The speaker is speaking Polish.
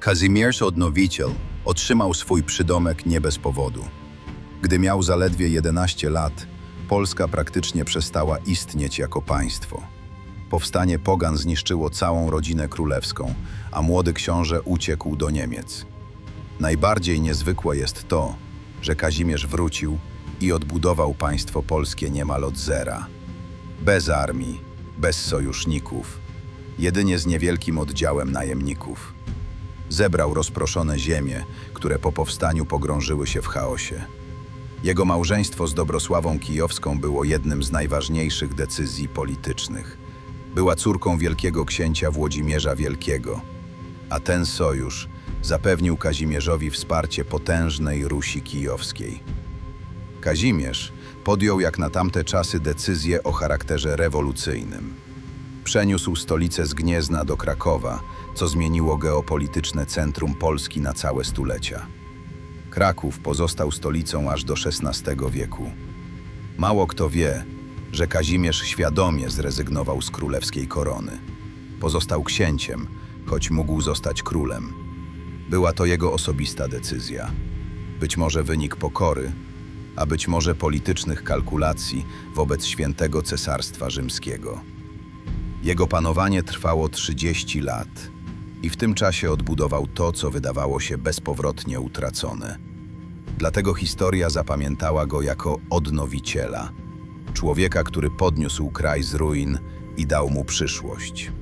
Kazimierz Odnowiciel otrzymał swój przydomek nie bez powodu. Gdy miał zaledwie 11 lat, Polska praktycznie przestała istnieć jako państwo. Powstanie Pogan zniszczyło całą rodzinę królewską, a młody książę uciekł do Niemiec. Najbardziej niezwykłe jest to, że Kazimierz wrócił i odbudował państwo polskie niemal od zera. Bez armii, bez sojuszników, jedynie z niewielkim oddziałem najemników. Zebrał rozproszone ziemie, które po powstaniu pogrążyły się w chaosie. Jego małżeństwo z Dobrosławą Kijowską było jednym z najważniejszych decyzji politycznych. Była córką wielkiego księcia Włodzimierza Wielkiego, a ten sojusz zapewnił Kazimierzowi wsparcie potężnej Rusi Kijowskiej. Kazimierz podjął jak na tamte czasy decyzję o charakterze rewolucyjnym. Przeniósł stolicę z Gniezna do Krakowa, co zmieniło geopolityczne centrum Polski na całe stulecia. Kraków pozostał stolicą aż do XVI wieku. Mało kto wie, że Kazimierz świadomie zrezygnował z królewskiej korony. Pozostał księciem, choć mógł zostać królem. Była to jego osobista decyzja. Być może wynik pokory, a być może politycznych kalkulacji wobec świętego Cesarstwa Rzymskiego. Jego panowanie trwało 30 lat i w tym czasie odbudował to, co wydawało się bezpowrotnie utracone. Dlatego historia zapamiętała go jako odnowiciela, człowieka, który podniósł kraj z ruin i dał mu przyszłość.